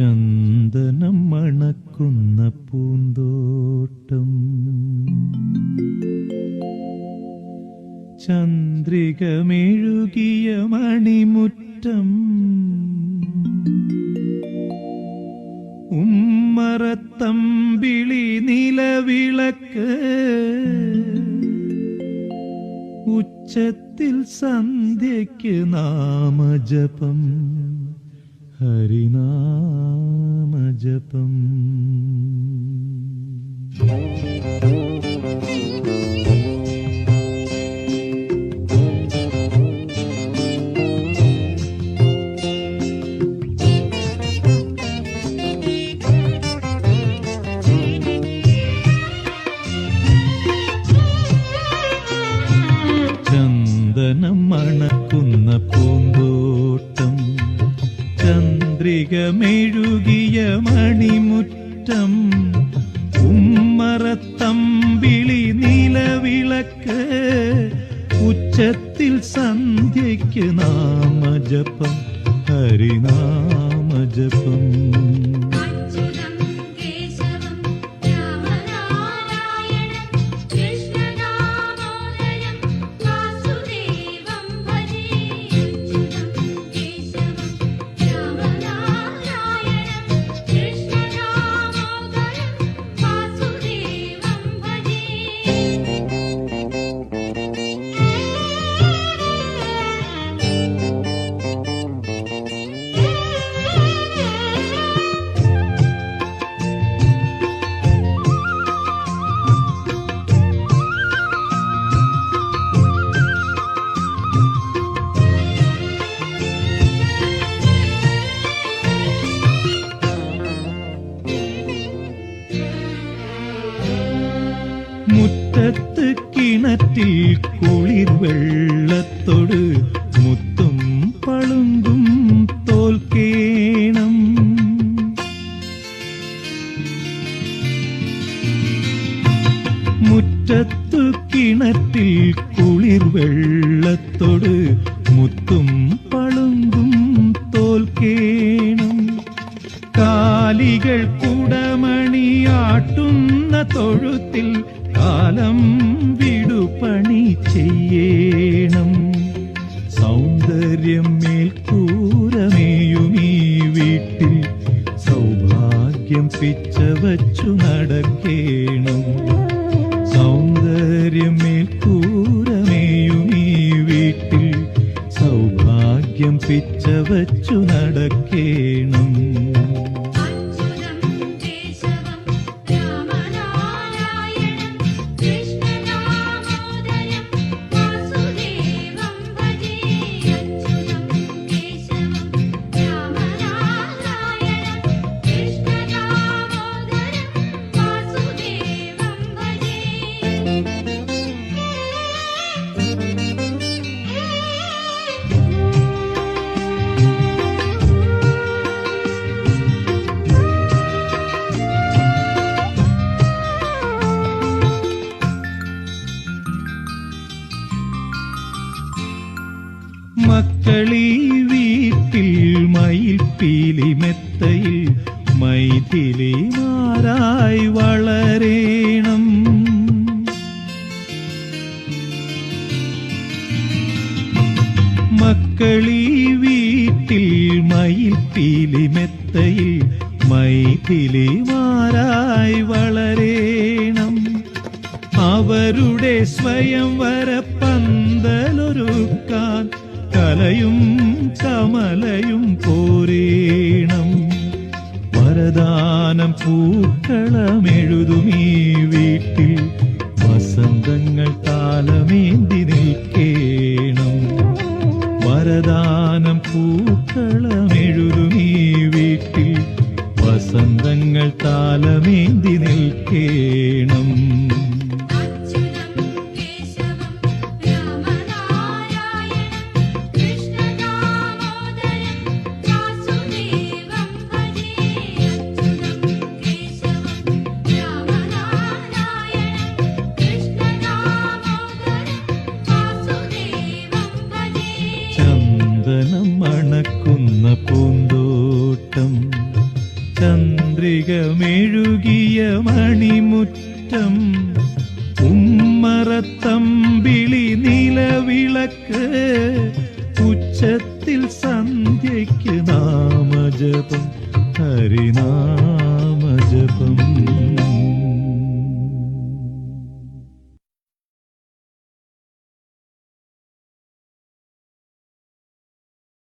ചന്ദനം മണക്കുന്ന പൂന്തോട്ടം. ചന്ദ്രികമെഴുകിയ മണിമുറ്റം. ഉമ്മറത്തമ്പിളി നിലവിളക്ക്. ഉച്ചത്തിൽ സന്ധ്യയ്ക്ക് നാമജപം. ഹരിനാമജപം. ചന്ദ്രികമെഴുകിയ മണിമുറ്റം ഉമ്മറത്തമ്പിളി നിലവിളക്ക് ഉച്ചത്തിൽ സന്ധ്യയ്ക്ക് നാമജപം ഹരിനാമജപം. മുറ്റത്ത് കിണറ്റിൽ കുളിർ വെള്ളത്തോട് മുത്തും പളുങ്കും തോൽക്കേണം. മുറ്റത്തു കിണറ്റിൽ കുളിർ വെള്ളത്തോട് മുത്തും പളുങ്കും തോൽക്കേണം. കാലികൾ കുടമണിയാട്ടുന്ന തൊഴുത്തിൽ കാലം വിടുപണി ചെയ്യണം. സൗന്ദര്യം ഈ വീട്ടിൽ സൗഭാഗ്യം പിച്ച വച്ചു നടക്കേണം. സൗന്ദര്യം ഈ വീട്ടിൽ സൗഭാഗ്യം പിച്ച വച്ചു നടക്കേണം മക്കളീ വീട്ടിൽ മയിൽപ്പീലി മെത്തയിൽ മൈഥിലിമാരായി വളരേണം. മക്കളി വീട്ടിൽ മയിൽപ്പീലി മെത്തയിൽ മൈഥിലിമാരായി വളരേണം. അവരുടെ സ്വയംവര പന്തലൊരുക്കാൻ കലയും കമലയും പോരേണം. വരദാനം പൂക്കളമെഴുതുമീ വീട്ടിൽ. വസന്തങ്ങൾ താലമേന്തി നിൽക്കേണം. വരദാനം പൂക്കളമെഴുതുമീ വീട്ടിൽ. വസന്തങ്ങൾ താലമേന്തി നിൽക്കേണം. പൂന്തോട്ടം ചന്ദ്രികമെഴുകിയ മണിമുറ്റം ഉമ്മറത്തമ്പിളി നിലവിളക്ക് ഉച്ചത്തിൽ സന്ധ്യയ്ക്ക് നാമജപം ഹരിനാമജപം.